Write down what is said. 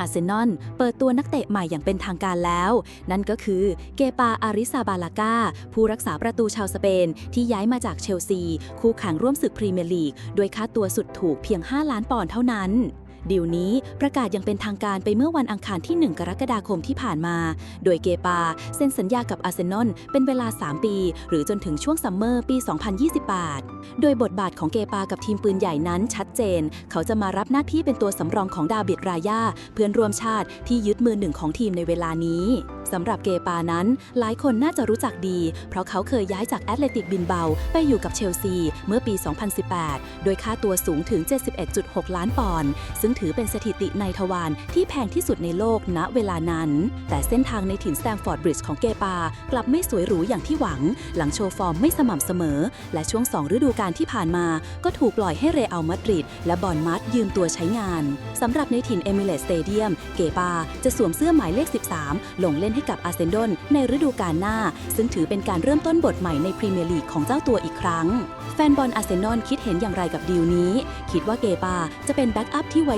อาร์เซนอลเปิดตัวนักเตะใหม่อย่างเป็นทางการแล้ว นั่นก็คือเกปาอาริซาบาลากาผู้รักษาประตูชาวสเปน ที่ย้ายมาจากเชลซี คู่แข่งร่วมศึกพรีเมียร์ลีก ด้วยค่าตัวสุดถูกเพียง 5 ล้านปอนด์เท่านั้น ดีลนี้ประกาศอย่างเป็นทางการไปเมื่อวันอังคารที่ 1 กรกฎาคมที่ผ่านมา โดยเกปาเซ็นสัญญากับอาร์เซนอลเป็นเวลา 3 ปี หรือจนถึงช่วงซัมเมอร์ปี 2028 โดยบทบาทของเกปากับทีมปืนใหญ่นั้นชัดเจน เขาจะมารับหน้าที่เป็นตัวสำรองของดาบิดรายาเพื่อนร่วมชาติที่ยึดมือหนึ่งของทีมในเวลานี้สำหรับเกปานั้น หลายคนน่าจะรู้จักดี เพราะเขาเคยย้ายจากแอตเลติกบินเบาไปอยู่กับเชลซี เมื่อปี 2018 โดยค่าตัวสูงถึง 71.6 ล้านปอนด์ซึ่งถือเป็นสถิติในทวารที่แพงที่สุดในโลกณเวลานั้น แต่เส้นทางในถิ่นสแตมฟอร์ดบริดจ์ของเกปากลับไม่สวยหรูอย่างที่หวัง หลังโชว์ฟอร์มไม่สม่ำเสมอ และช่วง 2 ฤดูกาลที่ผ่านมา ก็ถูกปล่อยให้เรอัลมาดริดและบอลมัดยืมตัวใช้งานสำหรับในถิ่นเอมิเลตสเตเดียมเกปาจะสวมเสื้อหมายเลข 13 ลงเล่นให้กับอาร์เซนอลในฤดูกาลหน้า ซึ่งถือเป็นการเริ่มต้นบทใหม่ในพรีเมียร์ลีกของเจ้าตัวอีกครั้ง แฟนบอลอาร์เซนอลคิดเห็นอย่างไรกับดีลนี้ คิดว่าเกปาจะเป็นแบ็กอัพที่ไว้